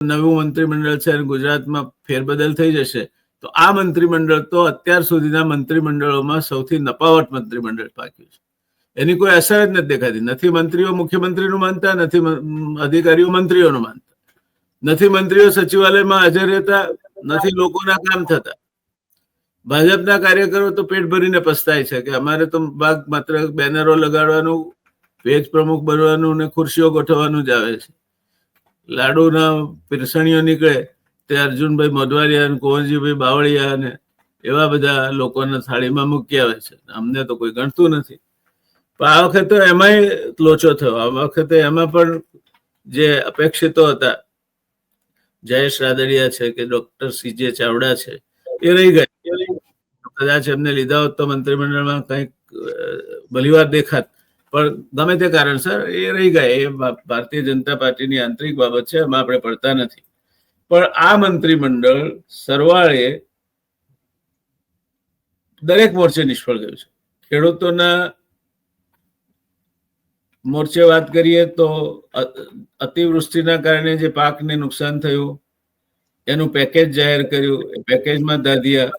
નવું મંત્રીમંડળ છે અને ગુજરાતમાં ફેરબદલ થઈ જશે, તો આ મંત્રીમંડળ તો અત્યાર સુધીના મંત્રીમંડળોમાં સૌથી નપાવટ મંત્રીમંડળ પાક્યું છે. એની કોઈ અસર જ નથી દેખાતી. નથી મંત્રીઓ મુખ્યમંત્રીનું માનતા, નથી અધિકારીઓ મંત્રીઓનું માનતા. નથી મંત્રીઓ સચિવાલયમાં હાજર રહેતા, નથી લોકોના કામ થતા. ભાજપના કાર્યકરો તો પેટ ભરીને પસ્તાય છે કે અમારે તો ભાગ માત્ર બેનરો લગાડવાનું પેજ પ્રમુખ બનવાનું ને ખુરશીઓ ગોઠવવાનું જ આવે છે. લાડુના પીરસણીઓ નીકળે તે અર્જુનભાઈ મોઢવાડિયા કુંવરજીભાઈ બાવળિયા અને એવા બધા લોકોના થાળીમાં મૂકી આવે છે. અમને તો કોઈ ગણતું નથી. પણ આ વખતે એમાંય લોચો થયો. આ વખતે એમાં પણ જે અપેક્ષિતો હતા, જયેશ રાદડિયા છે કે ડોક્ટર સીજે ચાવડા છે, એ રહી ગયા. કદાચ એમને લીધા હોત તો મંત્રીમંડળમાં કંઈક ભલીવાર દેખાત. પણ ગમે તે કારણસર એ રહી ગયા. એ ભારતીય જનતા પાર્ટીની આંતરિક બાબત છે, એમાં આપણે પડતા નથી. પણ આ મંત્રીમંડળ સરવાળે દરેક મોરચે નિષ્ફળ ગયું છે. ખેડૂતોના મોરચે વાત કરીએ તો અતિવૃષ્ટિના કારણે જે પાકને નુકસાન થયું, એનું પેકેજ જાહેર કર્યું. એ પેકેજમાં દાદિયા